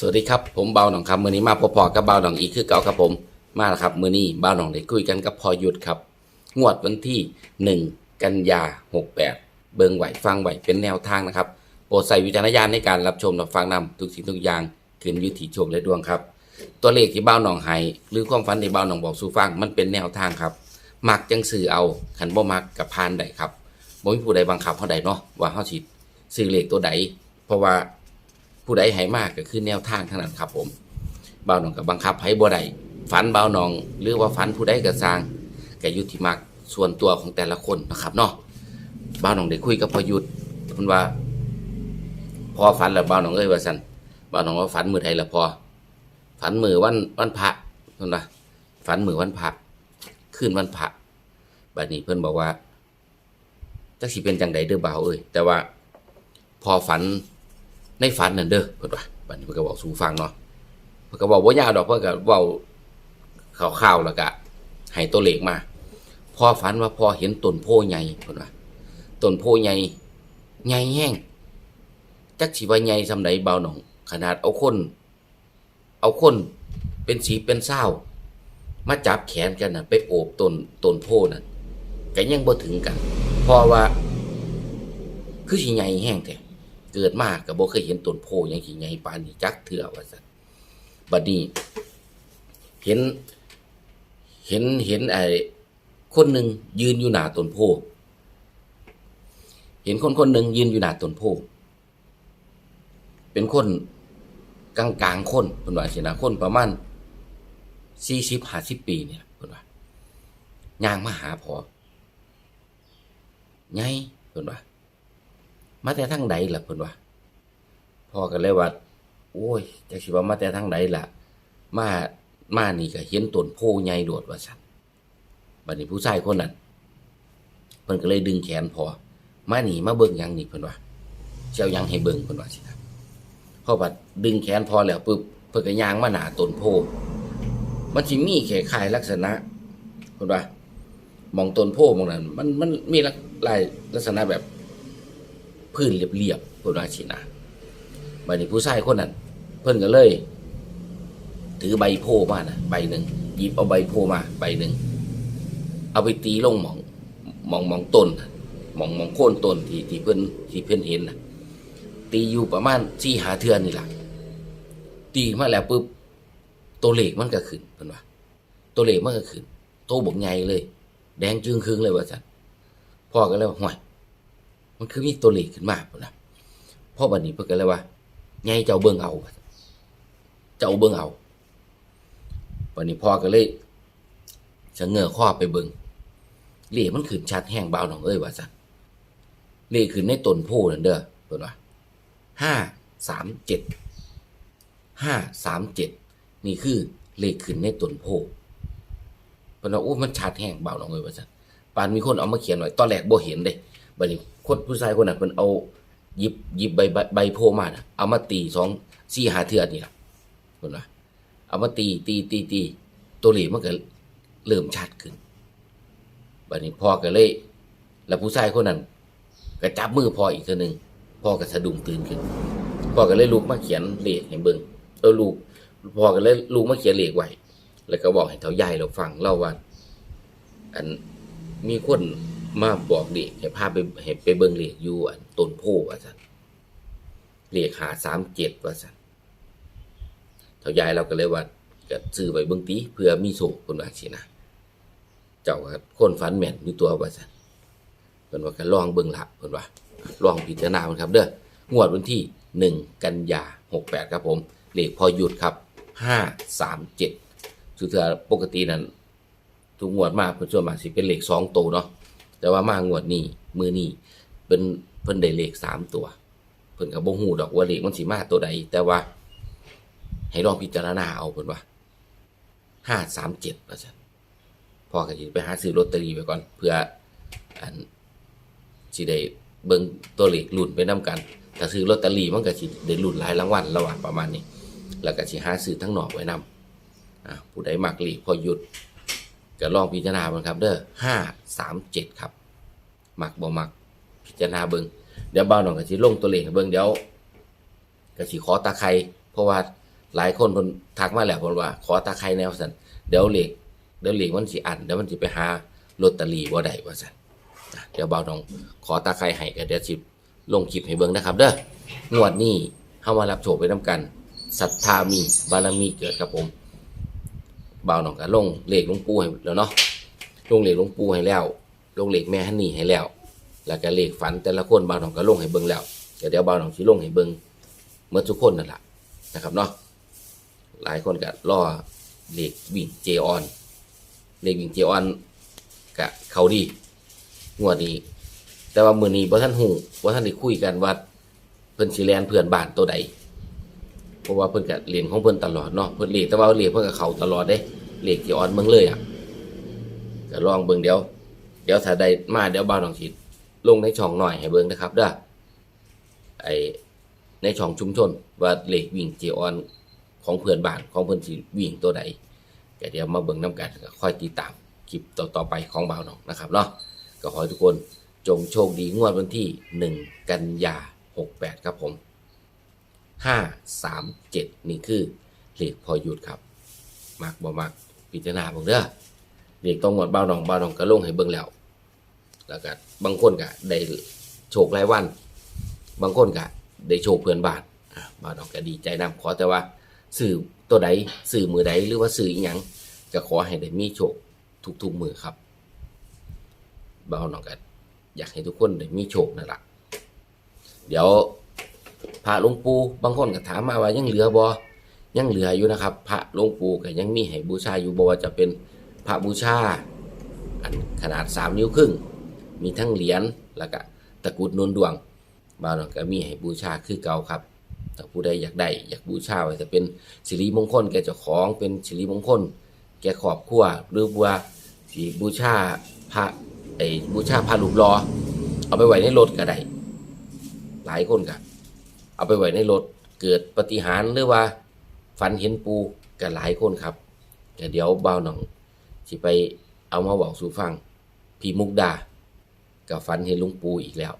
สวัสดีครับผมเบาหนองครับมือนี้มาพอๆกับเบาหนองอีกคือเก่าครับผมมาแล้วครับมือนี้เบาหนองได้คุยกันกับพอหยุดครับ งวดวันที่ 1 กันยา 68 เบิงไหวฟังไหวเป็นแนวทางนะครับ โปรดใส่วิจารณญาณในการรับชมรับฟังนำทุกสิ่งทุกอย่างขึ้นอยุติโชคและดวงครับ ตัวเลขที่เบาหนองไห้หรือความฝันที่เบาหนองบอกสู่ฟังมันเป็นแนวทางครับมักจังสื่อเอาขันบ่มักกับพานใดครับบ่มีผู้ใดบังคับเฮาใดเนาะว่าเฮาสิซื้อเลขตัวใดเพราะว่า ผู้ใดให้มากก็คือแนวทางเท่านั้นครับผมเบ้าหนองก็บังคับให้บ่ได้ฝันเบ้าหนอง หรือว่าฝันผู้ใดก็สร้างก็อยู่ที่มักส่วนตัวของแต่ละคนนะครับเนาะเบ้าหนองได้คุยกับพอยุทธเพิ่นว่า พอฝันแล้วเบ้าหนองเอ้ยว่าซั่นเบ้าหนองว่าฝันมื้อใดล่ะพอฝันมือวันวันพระเพิ่นว่าฝันมือวันพระคืนวันพระบัดนี้เพิ่อนบอกว่าจักสิเป็นจังใดเด้อบ่าวเอ้ยแต่ว่า พอฝัน ในฝันนั่นเด้อเพิ่นว่าบัดนี้เพิ่นก็บอกสู่ฟังเนาะเพิ่นก็บอกบ่ยาวดอกเพิ่นก็เว้าคร่าวๆแล้วก็ให้ตัวเลขมาพอฝันว่าพอเห็นต้นโพใหญ่เพิ่นว่าต้นโพใหญ่ใหญ่แห้งจักสิว่าใหญ่ซำใดบ่าหนอง ขนาดเอาคน เอาคนเป็นสีเป็นเศร้ามาจับแขนกันนะไปโอบต้นต้นโพนั่นก็ยังบ่ถึงกันเพราะว่า คือสิใหญ่แห้งแท้ กิดมาก็บ่เคยเห็นต้นโพหยังสิใหญ่ปานนี้จักเทื่อว่าซั่นบัดนี้ เห็น เห็นเห็นไอ้คนหนึ่งยืนอยู่หน้าต้นโพเห็นคนคนหนึ่งยืนอยู่หน้าต้นโพเป็นคนกลางกลางๆคนเพิ่นว่าสินะคนประมาณสี่สิบห้าสิบปีเนี่ยเพิ่นว่าย่างมาหาพอไงเพิ่นว่า มาแต่ทางใดล่ะเพิ่นว่าพ่อก็เลยว่าโอ้ยจักสิว่ามาแต่ทางใดล่ะ มามานี่ก็เห็นต้นโพใหญ่โดดว่าซั่นบัดนี้ผู้ชายคนนั้นเพิ่นก็เลยดึงแขนพอมานี่มาเบิ่งหยังนี่เพิ่นว่าเจ้ายังให้เบิ่งเพิ่นว่าสินะพอบัดดึงแขนพอแล้วปุ๊บเพิ่นก็ย่างมาหนาต้นโพมันสิมีแค่คล้ายลักษณะเพิ่นว่ามองต้นโพมองนั้นมันมันมีลายลักษณะแบบ พื้นเรียบๆเพิ่นว่าสินะบัดนี้ผู้ชายคนนั้น เพิ่นก็เลย ถือใบโพมานะใบหนึ่งหยิบเอาใบโพมา ใบหนึ่งเอาไปตีลงหมองหมองหมองต้นหมองหมองโค่นต้นที่ที่เพิ่นที่เพิ่นเห็นนะตีอยู่ประมาณสี่หาเทือนนี่แหละตีมาแล้วปุ๊บตัวเลขมันก็ขึ้นเป็นว่าตัวเลขมันก็ขึ้นโตบกใหญ่เลย แดงจึงครึ่งเลยว่าสันพ่อก็เลยว่าห่วย มันคือมีตัวเลขขึ้นมาเป็นนะพ่อบัดนี้เพิ่นก็เลยว่าไงเจ้าเบิ่งเอา เจ้าเบิ่งเอาวันนี้พ่อก็เลยจะเงอข้อไปเบิ่งเลขมันขึ้นชัดแห้งเบาหนองเอ้ยว่าสันเลขขึ้นในต้นโพนั่นเด้อเพิ่นว่าห้าสามเจ็ดห้าสามเจ็ดนี่คือเลขขึ้นในต้นโพเพิ่นว่าโอ้มันชัดแห้งเบาลงเลยว่าซั่นปานมีคนเอามาเขียนไว้ตอนแรกบ่เห็นเด้ บัดนี้คนผู้ชายคนนั้นเพิ่นเอาหยิบหยิบใบใบใบโพมาน่ะเอามาตีสองสี่หาเทื่อนี่ล่ะเพิ่นว่าเอามาตีตีตีตีตัวเลขมันก็เริ่มชัดขึ้นบัดนี้พ่อก็เลย แล้วผู้ชายคนนั้นก็จับมือพ่ออีกเทื่อหนึงพ่อก็สะดุ้งตื่นขึ้นพ่อก็เลยลุกมาเขียนเลขให้เบิ่งเออลูกพ่อก็เลยลุกมาเขียนเลขไว้แล้วก็บอกให้เท่ายายเราฟังเล่าว่าอันมีคน มาบอกเลขให้พาไปให้ไปเบิ่งเลขอยู่อันต้นโพว่าซั่นเลขหาสามเจ็ดว่าซั่นเท่ายายเราก็เลยว่าก็ซื้อไว้เบิ่งติเพื่อมีโชคเพิ่นว่าสินะ เจ้าก็คนฝันแม่นอยู่ตัวว่าซั่นเพิ่นว่าก็ลองเบิ่งละเพิ่นว่าลองพิจารณามันครับ เด้องวดวันที่ 1 กันยา68 ครับผมเลขพอหยุดครับ 537สุดท้ายปกตินั้นทุกงวดมากเพิ่นส่วนมากสิเป็นเลข2ตัวเนาะ แต่ว่ามางวดนี้มือนี้เป็นเพิ่นได้เลข3ตัว เพิ่นก็บ่ฮู้ดอกว่าเลขมันสิมาตัวใด แต่ว่า ให้ลองพิจารณาเอาเพิ่นว่า537ว่าซั่นพอก็สิไปหาซื้อลอตเตอรี่ไว้ก่อน เพื่ออันสิได้เบิ่งตัวเลขลุ้นไปนํกันถ้าซื้อลอตเตอรี่มันก็สิได้ลุ้นหลายรางวัลระหว่างประมาณนี้ แล้วก็สิหาซื้อทั้งนอกไว้นำผู้ใดมักเลขพอหยุด ก็ลองพิจารณาเบิ่งครับ เด้อ537ครับ มักบ่มัก พิจารณาเบิ่งเดี๋ยวบ่าวน้องก็สิลงตัวเลขให้เบิ่งเดี๋ยวก็สิขอตาไคร้เพราะว่าหลายคนเพิ่นทักมาแล้วเพิ่นว่า ขอตาไข่แนวซั่นเดี๋ยวเลขเดี๋ยวเลขมันสิอันเดี๋ยวมันสิไปหาลอตเตอรี่บ่ได้ว่าซั่นอะเดี๋ยวเบาน้องขอตาไข่ให้ก็เดี๋ยวสิลงคลิปให้เบิ่งนะครับ เด้องวดนี้เฮามารับโชคไปนํกันศรัทธามีบารมีเกิดครับผมเบาน้องก็ลงเลขหลงปูให้แล้วเนาะลงเลขหลงปูให้แล้วลงเลขแม่ฮันนี่ให้แล้ว แล้วก็เลขฝันแต่ละคนเบาน้องก็ลงให้เบิ่งแล้วเดี๋ยวเดี๋ยวเบาน้องสิลงให้เบิ่งเมื่อทุกคนนั่นแหละนะครับเนาะหลายคนก็รอเลขวิ่งเจออนเลขวิ่งเจออนกะเขาดีงวดนี้แต่ว่ามือนี้บ่ท่านหูบ่ท่านได้คุยกันว่าเพิ่นสิแลนเพื่อนบ้านตัวใด ราะว่าเพิ่นก็เรียนของเพิ่นตลอดเนาะเพิ่นเลขแต่ว่าเลขเพิ่นก็เข้าตลอดเด้เลขเจออนเบิ่งเลยอะก็ลองเบิ่งเดี๋ยว เดี๋ยวถ้าได้มาเดี๋ยวบ่าวน้องสิลงในช่องหน่อยให้เบิ่งนะครับเด้อไอในช่องชุมชนว่าเลขวิ่งเจออนของเพื่อนบ้านของเพื่อนสิวิ่งตัวใดก็เดี๋ยวมาเบิ่งน้ำกันก็ค่อยติดตามคลิปต่อๆไปของบ่าวน้องนะครับเนาะก็ขอให้ทุกคนจงโชคดีงวดวันที่ 1 กันยา 68 ครับผม 537 นี่คือเลขพอหยุดครับ มักบ่มักพิจารณาเบิ่งเด้อเลขต้องหมดบ่าวน้องบ่าวน้องก็ลงให้เบิ่งแล้ว แล้วก็บางคนก็ได้โชครายวัน บางคนก็ได้โชคเพื่อนบ้านอะบ่าวน้องก็ดีใจนํขอแต่ว่าสื่อตัวใดสื่อมือใดหรือว่าสื่ออีหยังก็ขอให้ได้มีโชคทุกๆมือครับเบาหนอยกันอยากให้ทุกคนได้มีโชคนั่นแหละเดี๋ยว พระหลวงปู่บางคนก็ถามมาว่ายังเหลือบ่ยังเหลืออยู่นะครับ พระหลวงปู่ก็ยังมีให้บูชาอยู่บ่ว่าจะเป็นพระบูชาอันขนาดสามนิ้วครึ่ง มีทั้งเหรียญแล้วก็ตะกรุดนูนดวงบาวหน่อยก็มีให้บูชาคือเก่าครับถ้าผู้ใดอยากได้อยากบูชาไว้จะเป็นสิริมงคลแก่เจ้าของเป็นสิริมงคล แก่ครอบครัวหรือว่าสิบูชาพระไอ้บูชาพระรูปหลอเอาไปไว้ในรถก็ได้หลายคนก็ เอาไปไว้ในรถเกิดปฏิหารหรือว่า ฝันเห็นปูก็หลายคนครับแต่เดี๋ยวบ่าวหนองสิไปเอามาบอกสู่ฟัง พี่มุกดากับฝันเห็นลุงปูอีกแล้ว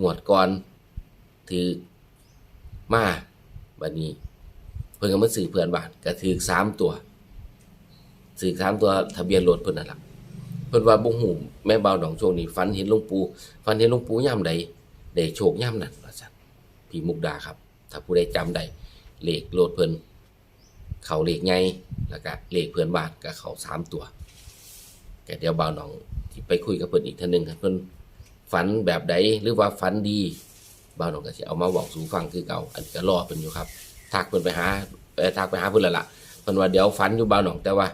งวดก่อนถือมาบัดนี้ เพิ่นก็มาซื้อเพื่อนบ้านก็ถือสามตัวซื้อสามตัวทะเบียนรถเพิ่นนั่นล่ะเพิ่นว่าบ่ฮู้แม่บ่าวหนองช่วงนี้ฝันเห็นลวงปูฝันเห็นลวงปู่ยามใดได้โชคยามนั้นว่าซั่น พี่มุกดาครับ ถ้าผู้ใดจำได้เลขรถเพิ่นเขาเลขใหญ่แล้วก็เลขเพื่อนบ้านก็เขาสามตัวแกเดี๋ยวบ่าวหนองสิไปคุยกับเพิ่นอีกเทื่อนึงครับเพิ่นฝันแบบใดหรือว่าฝันดีบ้านของก็สิเอามาบอกสู่ฟังคือเก่าอันก็รอเพิ่นอยู่ครับทักเพิ่นไปหาไปทักไปหาเพิ่นล้วล่ะเพิ่นว่าเดี๋ยวฝันอยู่บ้านหนองแต่ว่า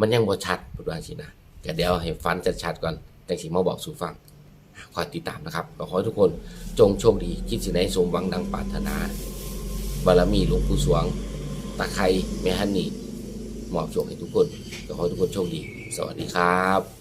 มันยังบ่ชัดเพิ่นว่าสินะแกเดี๋ยวให้ฝันชัดๆก่อนจังสิมาบอกสู่ฟัง คอยติดตามนะครับก็ขอให้ทุกคนจงโชคดี คิดสิไหนสมหวังดังปรารถนา บารมีหลวงปู่สวง ตาไครแม่ฮันนี่มอบโชคให้ทุกคนก็ขอให้ทุกคนโชคดี สวัสดีครับ